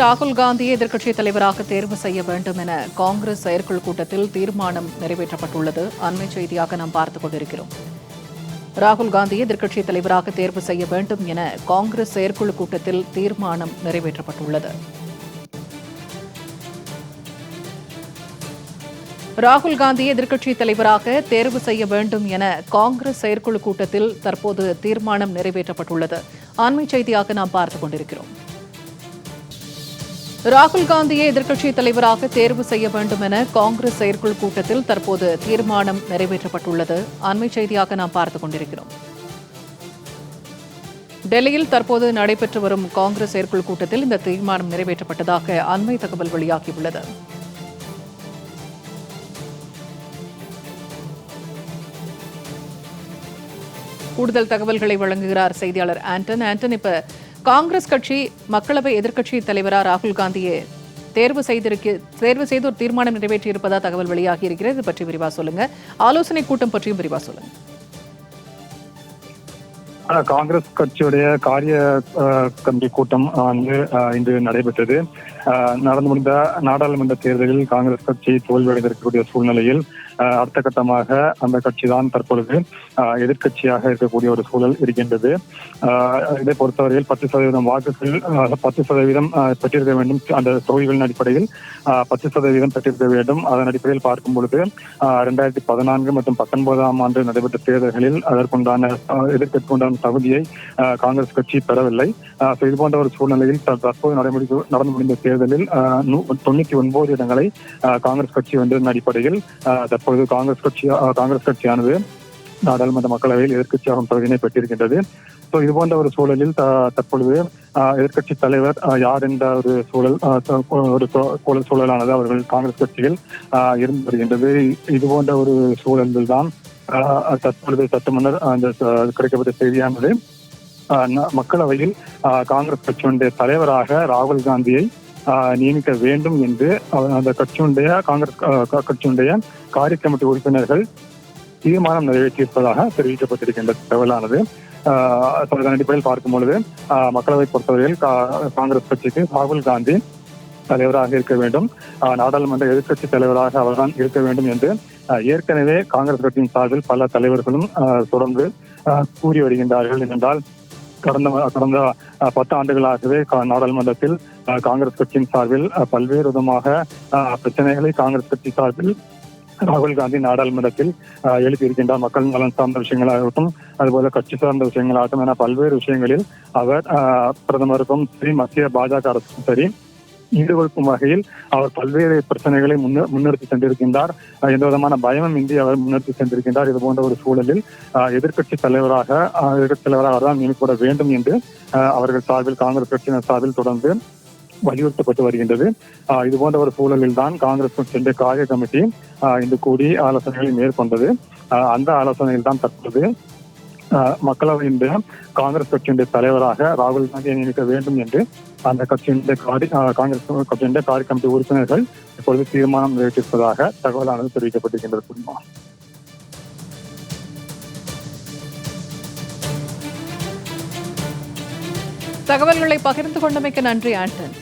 ராகுல் காந்தியை எதிர்க்கட்சித் தலைவராக தேர்வு செய்ய வேண்டும் என காங்கிரஸ் செயற்குழு கூட்டத்தில் தீர்மானம் நிறைவேற்றப்பட்டுள்ளது. அண்மை செய்தியாக நாம் பார்த்துக் கொண்டிருக்கிறோம். ராகுல் காந்தியை எதிர்க்கட்சித் தலைவராக தேர்வு செய்ய வேண்டும் என காங்கிரஸ் செயற்குழு கூட்டத்தில் தீர்மானம் நிறைவேற்றப்பட்டுள்ளது. ராகுல் காந்தியை எதிர்க்கட்சித் தலைவராக தேர்வு செய்ய வேண்டும் என காங்கிரஸ் செயற்குழு கூட்டத்தில் தற்போது தீர்மானம் நிறைவேற்றப்பட்டுள்ளது. அண்மை செய்தியாக நாம் பார்த்துக் கொண்டிருக்கிறோம். ராகுல் காந்தியை எதிர்க்கட்சித் தலைவராக தேர்வு செய்ய வேண்டும் என காங்கிரஸ் செயற்குழு கூட்டத்தில் தற்போது தீர்மானம் நிறைவேற்றப்பட்டுள்ளது. அண்மை செய்தியாக நாம் பார்த்துக் கொண்டிருக்கிறோம். டெல்லியில் தற்போது நடைபெற்று வரும் காங்கிரஸ் செயற்குழு கூட்டத்தில் இந்த தீர்மானம் நிறைவேற்றப்பட்டதாக அண்மை தகவல் வெளியாகியுள்ளது. கூடுதல் தகவல்களை வழங்குகிறார் செய்தியாளர் ஆண்டன். ஆண்டன் இப்ப காங்கிரஸ் கட்சி மக்களவை எதிர்க்கட்சி தலைவராக ராகுல் காந்தியை தேர்வு செய்திருக்க தேர்வு செய்து ஒரு தீர்மானம் நிறைவேற்றி இருப்பதா தகவல் வெளியாகி இருக்கிறது இது பற்றி விரிவா சொல்லுங்க. ஆலோசனை கூட்டம் பற்றியும் விரிவா சொல்லுங்க. ஆஹ் காங்கிரஸ் கட்சியுடைய காரிய ஆஹ், கமிட்டி கூட்டம் வந்து ஆஹ், இன்று நடைபெற்றது. ஆஹ், நடந்து முடிந்த நாடாளுமன்ற தேர்தலில் காங்கிரஸ் கட்சி தோல்வியடைந்திருக்கக்கூடிய சூழ்நிலையில் அடுத்த கட்டமாக அந்த கட்சி தான் தற்பொழுது எதிர்கட்சியாக இருக்கக்கூடிய ஒரு சூழல் இருக்கின்றது. இதை பொறுத்தவரையில் பத்து சதவீதம் வாக்குகள் பத்து சதவீதம் பெற்றிருக்க வேண்டும். அந்த தொகுதிகளின் அடிப்படையில் பத்து சதவீதம் பெற்றிருக்க வேண்டும். அதன் அடிப்படையில் பார்க்கும் பொழுது இரண்டாயிரத்தி பதினான்கு மற்றும் பத்தொன்பதாம் ஆண்டு நடைபெற்ற தேர்தல்களில் அதற்குண்டான எதிர்கட்சிக்குண்டான தகுதியை காங்கிரஸ் கட்சி பெறவில்லை. இது போன்ற ஒரு சூழ்நிலையில் தற்போது நடைமுறை நடந்து முடிந்த தேர்தலில் தொண்ணூத்தி ஒன்பது இடங்களை காங்கிரஸ் கட்சி வந்ததன் அடிப்படையில் தற்போது அப்பொழுது காங்கிரஸ் கட்சி ஆஹ், காங்கிரஸ் கட்சியானது நாடாளுமன்ற மக்களவையில் எதிர்கட்சியாகும் தகுதியினை பெற்றிருக்கின்றது. ஸோ இது போன்ற ஒரு சூழலில் தற்பொழுது ஆஹ், எதிர்க்கட்சி தலைவர் யார் என்ற ஒரு சூழல் ஆஹ், ஒரு சூழல் சூழலானது அவர்கள் காங்கிரஸ் கட்சியில் இருந்து வருகின்றது. இது போன்ற ஒரு சூழலில் தான் ஆஹ், தற்பொழுது சட்டமன்ற அந்த கிடைக்கப்பட்ட செய்தியானது ஆஹ், மக்களவையில் ஆஹ், காங்கிரஸ் கட்சியினுடைய தலைவராக ராகுல் காந்தியை நியமிக்க வேண்டும் என்று அந்த கட்சியுடைய காங்கிரஸ் ஆஹ், காரிய கமிட்டி உறுப்பினர்கள் தீர்மானம் நிறைவேற்றியிருப்பதாக தெரிவிக்கப்பட்டிருக்கின்ற தகவலானது. ஆஹ், அடிப்படையில் பார்க்கும் பொழுது ஆஹ், மக்களவை பொறுத்தவரையில் கா- காங்கிரஸ் கட்சிக்கு ராகுல் காந்தி தலைவராக இருக்க வேண்டும். ஆஹ், நாடாளுமன்ற எதிர்க்கட்சி தலைவராக அவர்தான் இருக்க வேண்டும் என்று ஏற்கனவே காங்கிரஸ் கட்சியின் சார்பில் பல தலைவர்களும் தொடர்ந்து ஆஹ், கூறி வருகின்றார்கள். என்றால் கடந்த கடந்த பத்து ஆண்டுகளாகவே கா- நாடாளுமன்றத்தில் காங்கிரஸ் கட்சியின் சார்பில் பல்வேறு விதமாக பிரச்சனைகளை காங்கிரஸ் கட்சி சார்பில் ராகுல் காந்தி நாடாளுமன்றத்தில் எழுப்பியிருக்கின்றார். மக்கள் நலன் சார்ந்த விஷயங்களாகட்டும் அதுபோல கட்சி சார்ந்த விஷயங்களாகட்டும் என பல்வேறு விஷயங்களில் அவர் பிரதமருக்கும் சரி மத்திய பாஜக அரசுக்கும் சரி ஈடுகொடுக்கும் வகையில் அவர் பல்வேறு பிரச்சனைகளை முன்னெடுத்து சென்றிருக்கின்றார். எந்த விதமான பயமும் இன்றி அவர் முன்னெடுத்து சென்றிருக்கின்றார். இது போன்ற ஒரு சூழலில் ஆஹ், எதிர்க்கட்சி தலைவராக ஆஹ், தலைவராக அவர்தான் நியமிக்கப்பட வேண்டும் என்று அவர்கள் சார்பில் காங்கிரஸ் கட்சியினர் சார்பில் தொடர்ந்து வலியுறுத்தப்பட்டு வருகின்றது. இது போன்ற ஒரு சூழலில் தான் காங்கிரஸ் சென்ற காரிய கமிட்டி ஆஹ், இன்று கூடி ஆலோசனைகளை மேற்கொண்டது. ஆஹ், அந்த ஆலோசனையில் தான் தற்போது மக்களவையினுடைய காங்கிரஸ் கட்சியினுடைய தலைவராக ராகுல் காந்தியை நியமிக்க வேண்டும் என்று அந்த கட்சியினுடைய காங்கிரஸ் கட்சியினுடைய காரிய கமிட்டி உறுப்பினர்கள் இப்பொழுது தீர்மானம் நிறைவேற்றியிருப்பதாக தகவலானது தெரிவிக்கப்பட்டிருக்கின்றது. குடும்பம் தகவல்களை பகிர்ந்து கொண்டமைக்கு நன்றி ஆண்டன்.